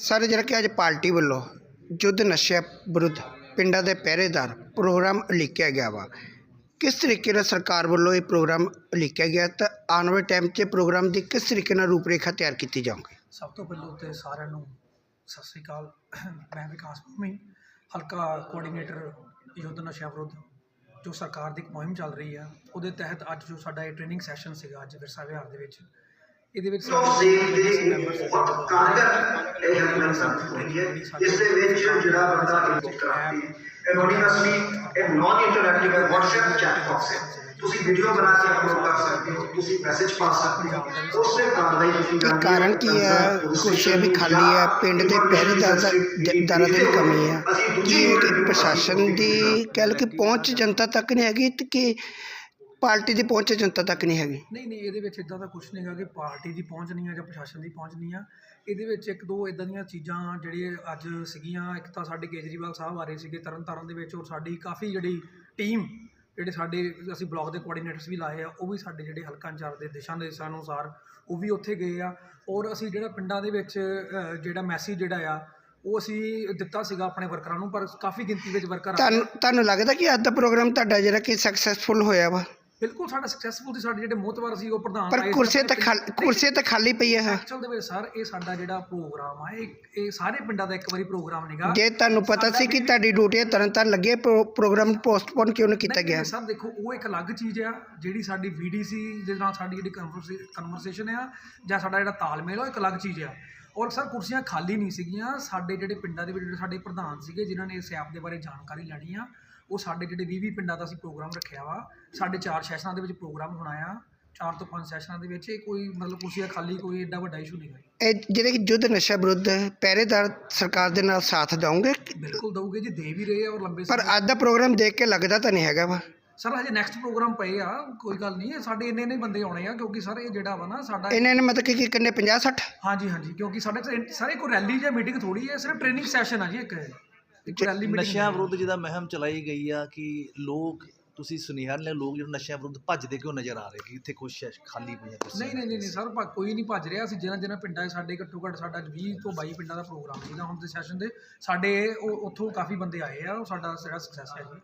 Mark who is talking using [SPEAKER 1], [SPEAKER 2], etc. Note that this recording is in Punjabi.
[SPEAKER 1] ਸਰ ਜਿਹੜਾ ਕਿ ਅੱਜ ਪਾਰਟੀ ਵੱਲੋਂ ਯੁੱਧ ਨਸ਼ਿਆਂ ਵਿਰੁੱਧ ਪਿੰਡਾਂ ਦੇ ਪਹਿਰੇਦਾਰ ਪ੍ਰੋਗਰਾਮ ਉਲੀਕਿਆ ਗਿਆ ਵਾ। ਕਿਸ ਤਰੀਕੇ ਨਾਲ ਸਰਕਾਰ ਵੱਲੋਂ ਇਹ ਪ੍ਰੋਗਰਾਮ ਉਲੀਕਿਆ ਗਿਆ ਤਾਂ ਆਉਣ ਵਾਲੇ ਟਾਈਮ 'ਚ ਪ੍ਰੋਗਰਾਮ ਦੀ ਕਿਸ ਤਰੀਕੇ ਨਾਲ ਰੂਪਰੇਖਾ ਤਿਆਰ ਕੀਤੀ ਜਾਊਗੀ?
[SPEAKER 2] ਸਭ ਤੋਂ ਪਹਿਲਾਂ ਤੇ ਸਾਰਿਆਂ ਨੂੰ ਸਤਿ ਸ੍ਰੀ ਅਕਾਲ। ਮੈਂ ਵਿਕਾਸ ਭੂਮੀ ਹਲਕਾ ਕੋਆਰਡੀਨੇਟਰ ਯੁੱਧ ਨਸ਼ਿਆਂ ਵਿਰੁੱਧ ਜੋ ਸਰਕਾਰ ਦੀ ਇੱਕ ਮੁਹਿੰਮ ਚੱਲ ਰਹੀ ਆ ਉਹਦੇ ਤਹਿਤ ਅੱਜ ਜੋ ਸਾਡਾ ਇਹ ਟ੍ਰੇਨਿੰਗ ਸੈਸ਼ਨ ਸੀਗਾ ਅੱਜ ਵਿਰਸਾ ਵਿਹਾਰ ਦੇ ਵਿੱਚ ਇਹਦੇ ਵਿੱਚ ਸਾਡੇ ਮੈਂਬਰ ਸੀਗੇ
[SPEAKER 3] ਕਾਰਗਰ ਇਹ ਹੈਲਪਲਾਈਨ ਹੋਈ ਹੈ। ਇਸ ਦੇ ਵਿੱਚ ਜਿਹੜਾ ਬੰਦਾ ਇਨਪੁਟ ਕਰਾਂਗੇ ਐਨੋਨਿਮਸਲੀ ਇਹ ਨਾਨ ਇੰਟਰੈਕਟਿਵ ਹੈ WhatsApp ਚੈਟ ਬਾਕਸ ਹੈ। ਤੁਸੀਂ ਵੀਡੀਓ ਬਣਾ ਕੇ ਅਪਲੋਡ ਕਰ ਸਕਦੇ ਹੋ ਤੁਸੀਂ ਮੈਸੇਜ ਪਾ ਸਕਦੇ ਹੋ। ਉਸੇ ਕਾਰਵਾਈ ਤੁਸੀਂ
[SPEAKER 1] ਇਹ
[SPEAKER 3] ਕਰਨੀ
[SPEAKER 1] ਕਾਰਨ ਕੀ ਹੈ? ਕੁਰਸੀਆਂ ਵੀ ਖਾਲੀ ਹੈ ਪਿੰਡ ਦੇ ਪਹਿਰੇਦਾਰ ਦਾ ਦ- ਦਾਰਾਂ ਦੀ ਕਮੀ ਹੈ। ਕੀ ਪ੍ਰਸ਼ਾਸਨ ਦੀ ਕਹਿ ਕਿ ਪਹੁੰਚ ਜਨਤਾ ਤੱਕ ਨਹੀਂ ਹੈਗੀ ਤੇ ਕਿ ਪਾਰਟੀ ਦੀ ਪਹੁੰਚ ਜਨਤਾ ਤੱਕ ਨਹੀਂ ਹੈਗੀ।
[SPEAKER 2] ਨਹੀਂ ਨਹੀਂ ਇਹਦੇ ਵਿੱਚ ਇਦਾਂ ਦਾ ਕੁਝ ਨਹੀਂ ਹੈਗਾ ਕਿ ਪਾਰਟੀ ਦੀ ਪਹੁੰਚ ਨਹੀਂ ਆ ਜਾਂ ਪ੍ਰਸ਼ਾਸਨ ਦੀ ਪਹੁੰਚ ਨਹੀਂ ਆ। ਇਹਦੇ ਵਿੱਚ ਇੱਕ ਦੋ ਇਦਾਂ ਦੀਆਂ ਚੀਜ਼ਾਂ ਜਿਹੜੀਆਂ ਅੱਜ ਸੀਗੀਆਂ ਇੱਕ ਤਾਂ ਸਾਡੇ ਕੇਜਰੀਵਾਲ ਸਾਹਿਬ ਆ ਰਹੇ ਸੀਗੇ ਤਰਨ ਤਾਰਨ ਦੇ ਵਿੱਚ ਔਰ ਸਾਡੀ ਕਾਫੀ ਜਿਹੜੀ ਟੀਮ ਜਿਹੜੇ ਸਾਡੇ ਅਸੀਂ ਬਲਾਕ ਦੇ ਕੋਆਰਡੀਨੇਟਰਸ ਵੀ ਲਾਏ ਆ ਉਹ ਵੀ ਸਾਡੇ ਜਿਹੜੇ ਹਲਕਾ ਇੰਚਾਰਜ ਦੇ ਦਿਸ਼ਾ ਨਿਰਦੇਸ਼ਾਂ ਅਨੁਸਾਰ ਉਹ ਵੀ ਉੱਥੇ ਗਏ ਆ। ਔਰ ਅਸੀਂ ਜਿਹੜਾ ਪਿੰਡਾਂ ਦੇ ਵਿੱਚ ਜਿਹੜਾ ਮੈਸੇਜ ਜਿਹੜਾ ਆ ਉਹ ਅਸੀਂ ਦਿੱਤਾ ਸੀਗਾ ਆਪਣੇ ਵਰਕਰਾਂ ਨੂੰ ਪਰ ਕਾਫੀ ਗਿਣਤੀ ਵਿੱਚ ਵਰਕਰ
[SPEAKER 1] ਤੁਹਾਨੂੰ ਤੁਹਾਨੂੰ ਲੱਗਦਾ ਕਿ ਅੱਜ ਦਾ ਪ੍ਰੋਗਰਾਮ ਤੁਹਾਡਾ ਜਿਹੜਾ ਕਿ ਸਕਸੈਸਫੁਲ ਹੋਇਆ ਵਾ?
[SPEAKER 2] ਬਿਲਕੁਲ ਸਾਡਾ ਸਕਸੈਸਫੁਲ ਸੀ ਸਾਡੇ ਜਿਹੜੇ ਮੋਤਵਰ ਸੀ ਉਹ ਪ੍ਰਧਾਨ
[SPEAKER 1] ਪਰ ਕੁਰਸੀ ਤਾਂ ਖਾਲੀ ਕੁਰਸੀ ਤਾਂ ਖਾਲੀ ਪਈ ਹੈ।
[SPEAKER 2] ਐਕਚੁਅਲ ਦੇ ਵਿੱਚ ਸਰ ਇਹ ਸਾਡਾ ਜਿਹੜਾ ਪ੍ਰੋਗਰਾਮ ਆ ਇਹ ਇਹ ਸਾਰੇ ਪਿੰਡਾਂ ਦਾ ਇੱਕ ਵਾਰੀ ਪ੍ਰੋਗਰਾਮ ਨਹੀਂਗਾ
[SPEAKER 1] ਜੇ ਤੁਹਾਨੂੰ ਪਤਾ ਸੀ ਕਿ ਤੁਹਾਡੀ ਡਿਊਟੀ ਤਰਨ ਤਾਰਨ ਲੱਗੇ ਪ੍ਰੋਗਰਾਮ ਪੋਸਟਪੋਨ ਕਿਉਂ ਨਹੀਂ ਕੀਤਾ ਗਿਆ?
[SPEAKER 2] ਸਰ ਦੇਖੋ ਉਹ ਇੱਕ ਅਲੱਗ ਚੀਜ਼ ਆ ਜਿਹੜੀ ਸਾਡੀ ਵੀਡੀਸੀ ਦੇ ਨਾਲ ਸਾਡੀ ਜਿਹੜੀ ਕਨਵਰਸੇਸ਼ਨ ਆ ਜਾਂ ਸਾਡਾ ਜਿਹੜਾ ਤਾਲਮੇਲ ਆ, ਉਹ ਇੱਕ ਅਲੱਗ ਚੀਜ਼ ਆ। ਔਰ ਸਰ ਕੁਰਸੀਆਂ ਖਾਲੀ ਨਹੀਂ ਸੀਗੀਆਂ ਸਾਡੇ ਜਿਹੜੇ ਪਿੰਡਾਂ ਦੇ ਵਿੱਚ ਜਿਹੜੇ ਸਾਡੇ ਪ੍ਰਧਾਨ ਸੀਗੇ ਜਿਨ੍ਹਾਂ ਨੇ ਇਸ ਐਪ ਦੇ ਬਾਰੇ ਜਾਣਕਾਰੀ ਲੈਣੀ ਆ ਉਹ ਸਾਡੇ ਜਿਹੜੇ 20 20 ਪਿੰਡਾਂ ਦਾ ਅਸੀਂ ਪ੍ਰੋਗਰਾਮ ਰੱਖਿਆ ਵਾ ਸਾਡੇ ਚਾਰ ਸੈਸ਼ਨਾਂ ਦੇ ਵਿੱਚ ਪ੍ਰੋਗਰਾਮ ਹੋਣਾ ਆ ਚਾਰ ਤੋਂ ਪੰਜ ਸੈਸ਼ਨਾਂ ਦੇ ਵਿੱਚ ਇਹ ਕੋਈ ਮਤਲਬ ਕੁਰਸੀਆਂ ਖਾਲੀ ਕੋਈ ਐਡਾ ਵੱਡਾ ਇਸ਼ੂ ਨਹੀਂ ਹੈ
[SPEAKER 1] ਇਹ ਜਿਹੜੇ ਕਿ ਯੁੱਧ ਨਸ਼ਾ ਵਿਰੁੱਧ ਪਹਿਰੇਦਾਰ ਸਰਕਾਰ ਦੇ ਨਾਲ ਸਾਥ ਦਊਂਗੇ
[SPEAKER 2] ਬਿਲਕੁਲ ਦਊਗੇ ਜੀ ਦੇ ਵੀ ਰਹੇ ਆ ਔਰ ਲੰਬੇ
[SPEAKER 1] ਪਰ ਅੱਜ ਦਾ ਪ੍ਰੋਗਰਾਮ ਦੇਖ ਕੇ ਲੱਗਦਾ ਤਾਂ ਨਹੀਂ ਹੈਗਾ ਵਾ।
[SPEAKER 2] ਸਰ ਹਜੇ ਨੈਕਸਟ ਪ੍ਰੋਗਰਾਮ ਪਏ ਆ ਕੋਈ ਗੱਲ ਨਹੀਂ ਸਾਡੇ ਇੰਨੇ ਇੰਨੇ ਬੰਦੇ ਆਉਣੇ ਆ ਕਿਉਂਕਿ ਸਰ ਇਹ ਜਿਹੜਾ ਵਾ ਨਾ ਸਾਡਾ
[SPEAKER 1] ਇਹਨਾਂ ਨੇ ਮਤਲਬ ਕਿ ਕੀ ਕਰਨੇ 50 60
[SPEAKER 2] ਹਾਂਜੀ ਹਾਂਜੀ ਕਿਉਂਕਿ ਸਾਡੇ ਸਾਰੇ ਕੋਈ ਰੈਲੀ ਜਾਂ ਮੀਟਿੰਗ ਥੋੜੀ ਹੈ ਸਿਰਫ ਟ੍ਰੇਨਿੰਗ ਸੈਸ਼ਨ ਆ ਜੀ ਇੱਕ। ਰੈਲੀ ਮੀਟਿੰਗ
[SPEAKER 4] ਨਸ਼ਿਆਂ ਵਿਰੁੱਧ ਜਿਹਦਾ ਮਹਿਮ ਚਲਾਈ ਗਈ ਆ ਕਿ ਲੋਕ ਤੁਸੀਂ ਸੁਨੇਹਾ ਨੇ ਲੋਕ ਜਿਹੜੇ ਨਸ਼ਿਆਂ ਵਿਰੁੱਧ ਭੱਜਦੇ ਕਿਉਂ ਨਜ਼ਰ ਆ ਰਹੇ? ਕਿ ਇੱਥੇ ਕੁਛ ਖਾਲੀ ਪਈਆਂ
[SPEAKER 2] ਨਹੀਂ ਨਹੀਂ ਨਹੀਂ ਸਰ ਕੋਈ ਨਹੀਂ ਭੱਜ ਰਿਹਾ। ਅਸੀਂ ਜਿਹਨਾਂ ਜਿਹਨਾਂ ਪਿੰਡਾਂ ਸਾਡੇ ਘੱਟੋ ਘੱਟ ਸਾਡਾ 20 ਤੋਂ 22 ਪਿੰਡਾਂ ਦਾ ਪ੍ਰੋਗਰਾਮ ਸੀਗਾ ਹੁਣ ਦੇ ਸੈਸ਼ਨ ਦੇ। ਸਾਡੇ ਉਹ ਉੱਥੋਂ ਕਾਫੀ ਬੰਦੇ ਆਏ ਆ ਉਹ ਸਾਡਾ ਜਿਹੜਾ ਸਕਸੈਸ ਹੈ ਜੀ।